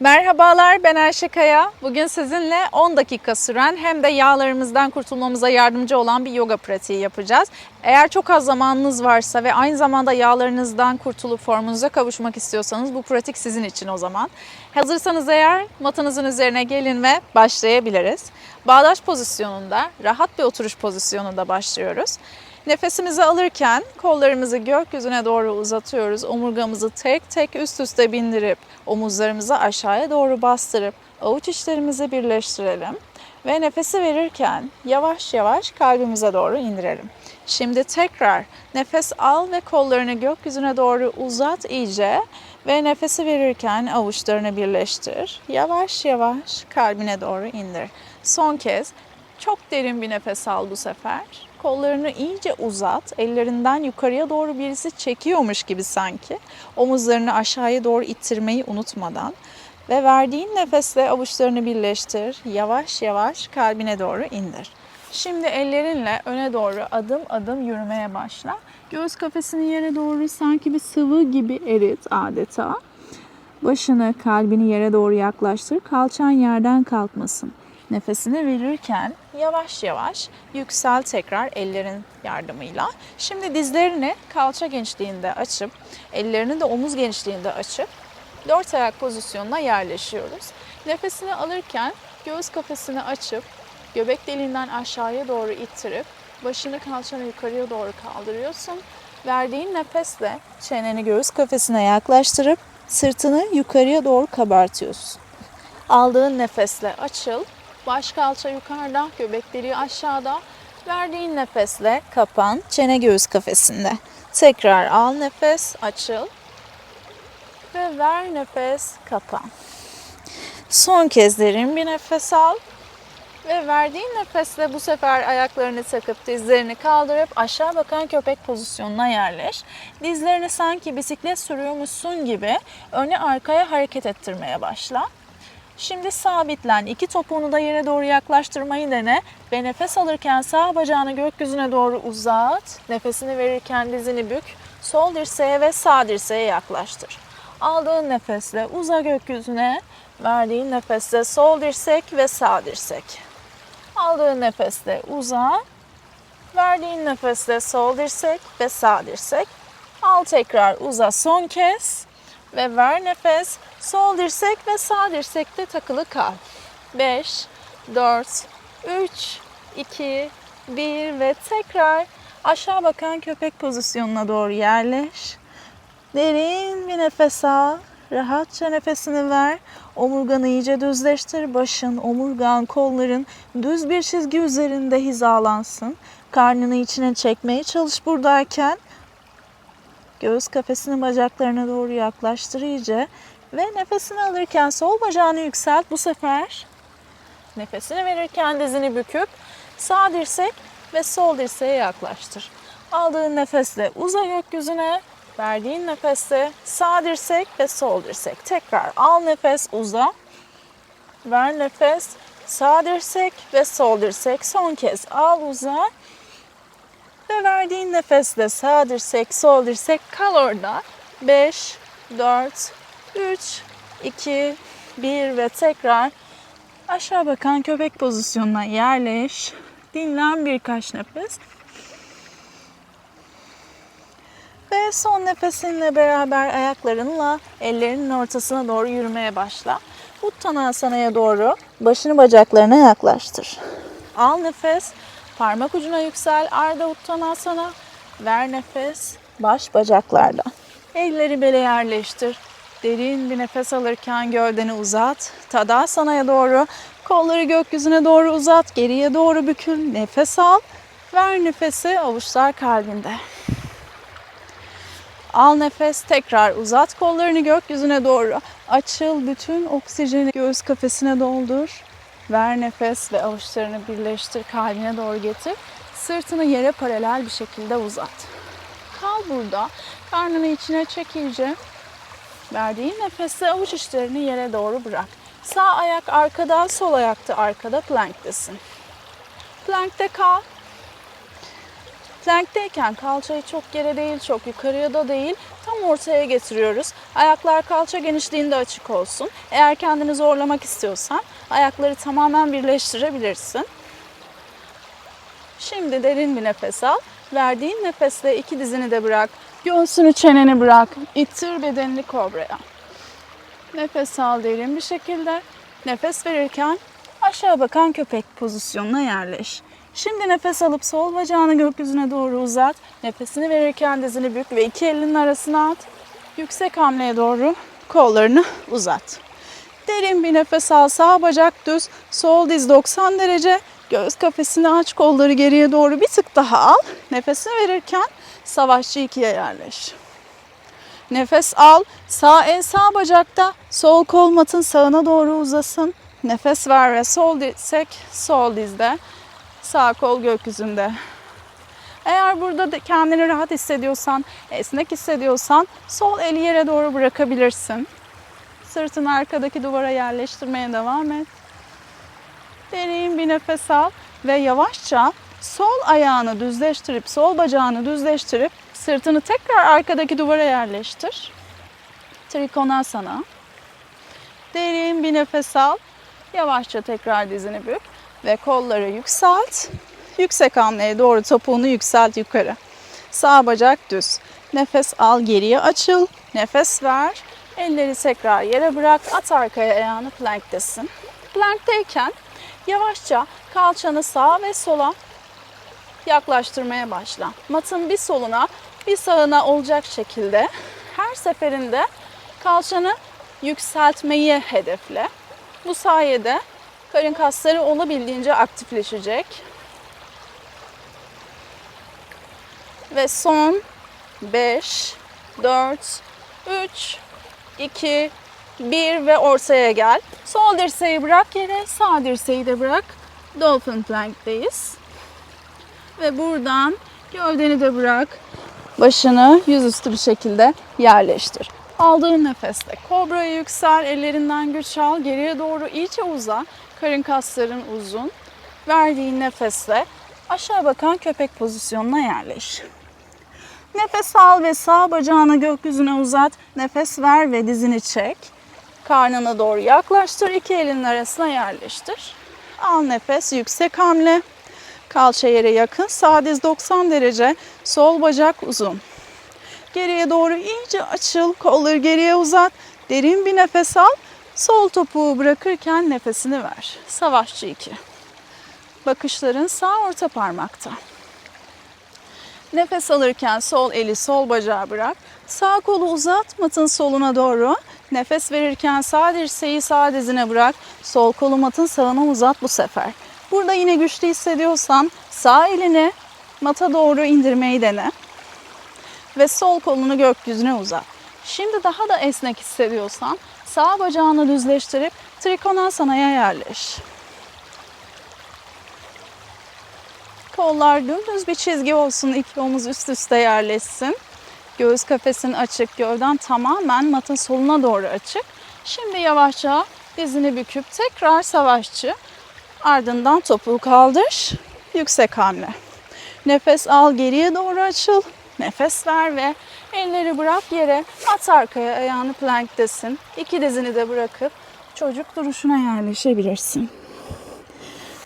Merhabalar ben Ayşe Kaya. Bugün sizinle 10 dakika süren hem de yağlarımızdan kurtulmamıza yardımcı olan bir yoga pratiği yapacağız. Eğer çok az zamanınız varsa ve aynı zamanda yağlarınızdan kurtulup formunuza kavuşmak istiyorsanız bu pratik sizin için o zaman. Hazırsanız eğer matınızın üzerine gelin ve başlayabiliriz. Bağdaş pozisyonunda, rahat bir oturuş pozisyonunda başlıyoruz. Nefesimizi alırken kollarımızı gökyüzüne doğru uzatıyoruz. Omurgamızı tek tek üst üste bindirip omuzlarımızı aşağıya doğru bastırıp avuç içlerimizi birleştirelim. Ve nefesi verirken yavaş yavaş kalbimize doğru indirelim. Şimdi tekrar nefes al ve kollarını gökyüzüne doğru uzat iyice ve nefesi verirken avuçlarını birleştir. Yavaş yavaş kalbine doğru indir. Son kez çok derin bir nefes al bu sefer. Kollarını iyice uzat. Ellerinden yukarıya doğru birisi çekiyormuş gibi sanki. Omuzlarını aşağıya doğru ittirmeyi unutmadan. Ve verdiğin nefesle avuçlarını birleştir. Yavaş yavaş kalbine doğru indir. Şimdi ellerinle öne doğru adım adım yürümeye başla. Göğüs kafesini yere doğru sanki bir sıvı gibi erit adeta. Başını, kalbini yere doğru yaklaştır. Kalçan yerden kalkmasın. Nefesini verirken yavaş yavaş yüksel tekrar ellerin yardımıyla. Şimdi dizlerini kalça genişliğinde açıp, ellerini de omuz genişliğinde açıp dört ayak pozisyonuna yerleşiyoruz. Nefesini alırken göğüs kafesini açıp, göbek deliğinden aşağıya doğru ittirip, başını kalçanı yukarıya doğru kaldırıyorsun. Verdiğin nefesle çeneni göğüs kafesine yaklaştırıp sırtını yukarıya doğru kabartıyorsun. Aldığın nefesle açıl, Baş kalça yukarıda, göbek deliği aşağıda. Verdiğin nefesle kapan, çene göğüs kafesinde. Tekrar al nefes, açıl. Ve ver nefes, kapan. Son kez derin bir nefes al. Ve verdiğin nefesle bu sefer ayaklarını takıp dizlerini kaldırıp aşağı bakan köpek pozisyonuna yerleş. Dizlerini sanki bisiklet sürüyormuşsun gibi öne arkaya hareket ettirmeye başla. Şimdi sabitlen. İki topuğunu da yere doğru yaklaştırmayı dene. Ve nefes alırken sağ bacağını gökyüzüne doğru uzat. Nefesini verirken dizini bük. Sol dirseğe ve sağ dirseğe yaklaştır. Aldığın nefesle uza gökyüzüne. Verdiğin nefesle sol dirsek ve sağ dirsek. Aldığın nefesle uza. Verdiğin nefesle sol dirsek ve sağ dirsek. Al tekrar uza son kez ve ver nefes. Sol dirsek ve sağ dirsekte takılı kal. 5, 4, 3, 2, 1 ve tekrar aşağı bakan köpek pozisyonuna doğru yerleş. Derin bir nefes al. Rahatça nefesini ver. Omurganı iyice düzleştir. Başın, omurgan, kolların düz bir çizgi üzerinde hizalansın. Karnını içine çekmeye çalış buradayken. Göğüs kafesini bacaklarına doğru yaklaştır iyice. Ve nefesini alırken sol bacağını yükselt. Bu sefer nefesini verirken dizini büküp sağ dirsek ve sol dirseğe yaklaştır. Aldığın nefesle uza gökyüzüne. Verdiğin nefesle sağ dirsek ve sol dirsek. Tekrar al nefes uza. Ver nefes sağ dirsek ve sol dirsek. Son kez al uza. Ve verdiğin nefesle sağ dirsek, sol dirsek kal orada. 5, 4, 3, 2, 1 ve tekrar aşağı bakan köpek pozisyonuna yerleş. Dinlen birkaç nefes. Ve son nefesinle beraber ayaklarınla ellerinin ortasına doğru yürümeye başla. Uttanasana'ya doğru başını bacaklarına yaklaştır. Al nefes, parmak ucuna yüksel, Ardha Uttanasana. Ver nefes, baş bacaklarda. Elleri bele yerleştir. Derin bir nefes alırken gövdeni uzat. Tadasana'ya doğru, kolları gökyüzüne doğru uzat. Geriye doğru bükül, nefes al. Ver nefesi, avuçlar kalbinde. Al nefes, tekrar uzat kollarını gökyüzüne doğru. Açıl, bütün oksijeni göğüs kafesine doldur. Ver nefes ve avuçlarını birleştir, kalbine doğru getir. Sırtını yere paralel bir şekilde uzat. Kal burada. Karnını içine çek iyice. Verdiğin nefesle avuç içlerini yere doğru bırak. Sağ ayak arkada, sol ayakta arkada planktesin. Plankte kal. Plankteyken kalçayı çok yere değil, çok yukarıya da değil, tam ortaya getiriyoruz. Ayaklar kalça genişliğinde açık olsun. Eğer kendini zorlamak istiyorsan ayakları tamamen birleştirebilirsin. Şimdi derin bir nefes al. Verdiğin nefesle iki dizini de bırak. Göğsünü çeneni bırak. İttir bedenini kobraya. Nefes al derin bir şekilde. Nefes verirken aşağı bakan köpek pozisyonuna yerleş. Şimdi nefes alıp sol bacağını gökyüzüne doğru uzat. Nefesini verirken dizini bük ve iki elinin arasına at. Yüksek hamleye doğru kollarını uzat. Derin bir nefes al. Sağ bacak düz, sol diz 90 derece. Göğüs kafesini aç, kolları geriye doğru bir tık daha al. Nefesini verirken savaşçı ikiye yerleş. Nefes al. Sağ el sağ bacakta. Sol kol matın sağına doğru uzasın. Nefes ver ve sol dirsek sol dizde. Sağ kol gökyüzünde. Eğer burada da kendini rahat hissediyorsan, esnek hissediyorsan sol eli yere doğru bırakabilirsin. Sırtını arkadaki duvara yerleştirmeye devam et. Derin bir nefes al ve yavaşça sol ayağını düzleştirip, sol bacağını düzleştirip sırtını tekrar arkadaki duvara yerleştir. Trikonasana. Derin bir nefes al. Yavaşça tekrar dizini bük ve kolları yükselt. Yüksek hamleye doğru topuğunu yükselt yukarı. Sağ bacak düz. Nefes al geriye açıl. Nefes ver. Elleri tekrar yere bırak. At arkaya ayağını planktesin. Plankteyken yavaşça kalçanı sağa ve sola yaklaştırmaya başla. Matın bir soluna bir sağına olacak şekilde her seferinde kalçanı yükseltmeyi hedefle. Bu sayede karın kasları olabildiğince aktifleşecek. Ve son 5, 4, 3, 2, 1 ve ortaya gel. Sol dirseği bırak yere, sağ dirseği de bırak. Dolphin Plank'teyiz. Ve buradan gövdeni de bırak. Başını yüzüstü bir şekilde yerleştir. Aldığın nefeste kobraya yüksel, ellerinden güç al, geriye doğru iyice uza. Karın kasların uzun. Verdiğin nefesle aşağı bakan köpek pozisyonuna yerleş. Nefes al ve sağ bacağını gökyüzüne uzat. Nefes ver ve dizini çek. Karnına doğru yaklaştır. İki elinin arasına yerleştir. Al nefes, yüksek hamle. Kalça yere yakın. Sağ diz 90 derece. Sol bacak uzun. Geriye doğru iyice açıl. Kolları geriye uzat. Derin bir nefes al. Sol topuğu bırakırken nefesini ver. Savaşçı 2. Bakışların sağ orta parmakta. Nefes alırken sol eli sol bacağı bırak. Sağ kolu uzat matın soluna doğru. Nefes verirken sağ dirseği sağ dizine bırak. Sol kolu matın sağına uzat bu sefer. Burada yine güçlü hissediyorsan sağ elini mata doğru indirmeyi dene. Ve sol kolunu gökyüzüne uzat. Şimdi daha da esnek hissediyorsan sağ bacağını düzleştirip Trikonasana'a yerleş. Kollar dümdüz bir çizgi olsun. iki omuz üst üste yerleşsin. Göğüs kafesin açık. Gövden tamamen matın soluna doğru açık. Şimdi yavaşça dizini büküp tekrar savaşçı. Ardından topuğu kaldır. Yüksek hamle. Nefes al geriye doğru açıl. Nefes ver ve elleri bırak yere. At arkaya ayağını planktesin. İki dizini de bırakıp çocuk duruşuna yerleşebilirsin.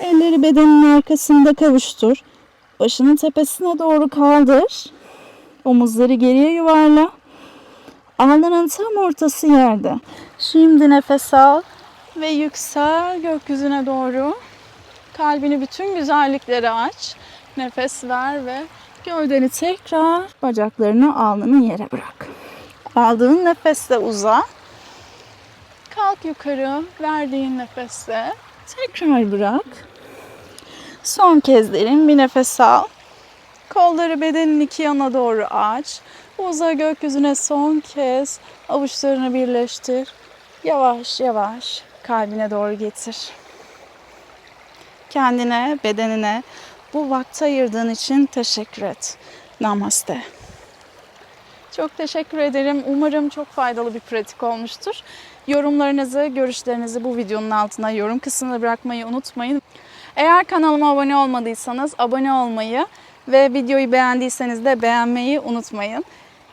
Elleri bedenin arkasında kavuştur. Başının tepesine doğru kaldır. Omuzları geriye yuvarla. Alnının tam ortası yerde. Şimdi nefes al ve yüksel gökyüzüne doğru. Kalbini bütün güzelliklere aç. Nefes ver ve gövdeni tekrar bacaklarını alnının yere bırak. Aldığın nefesle uza. Kalk yukarı. Verdiğin nefesle tekrar bırak. Son kez derin bir nefes al. Kolları bedenin iki yana doğru aç. Uza gökyüzüne son kez. Avuçlarını birleştir. Yavaş yavaş kalbine doğru getir. Kendine, bedenine bu vakti ayırdığın için teşekkür et. Namaste. Çok teşekkür ederim. Umarım çok faydalı bir pratik olmuştur. Yorumlarınızı, görüşlerinizi bu videonun altına yorum kısmına bırakmayı unutmayın. Eğer kanalıma abone olmadıysanız abone olmayı Ve videoyu beğendiyseniz de beğenmeyi unutmayın.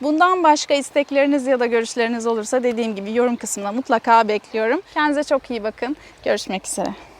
Bundan başka istekleriniz ya da görüşleriniz olursa dediğim gibi yorum kısmına mutlaka bekliyorum. Kendinize çok iyi bakın. Görüşmek üzere.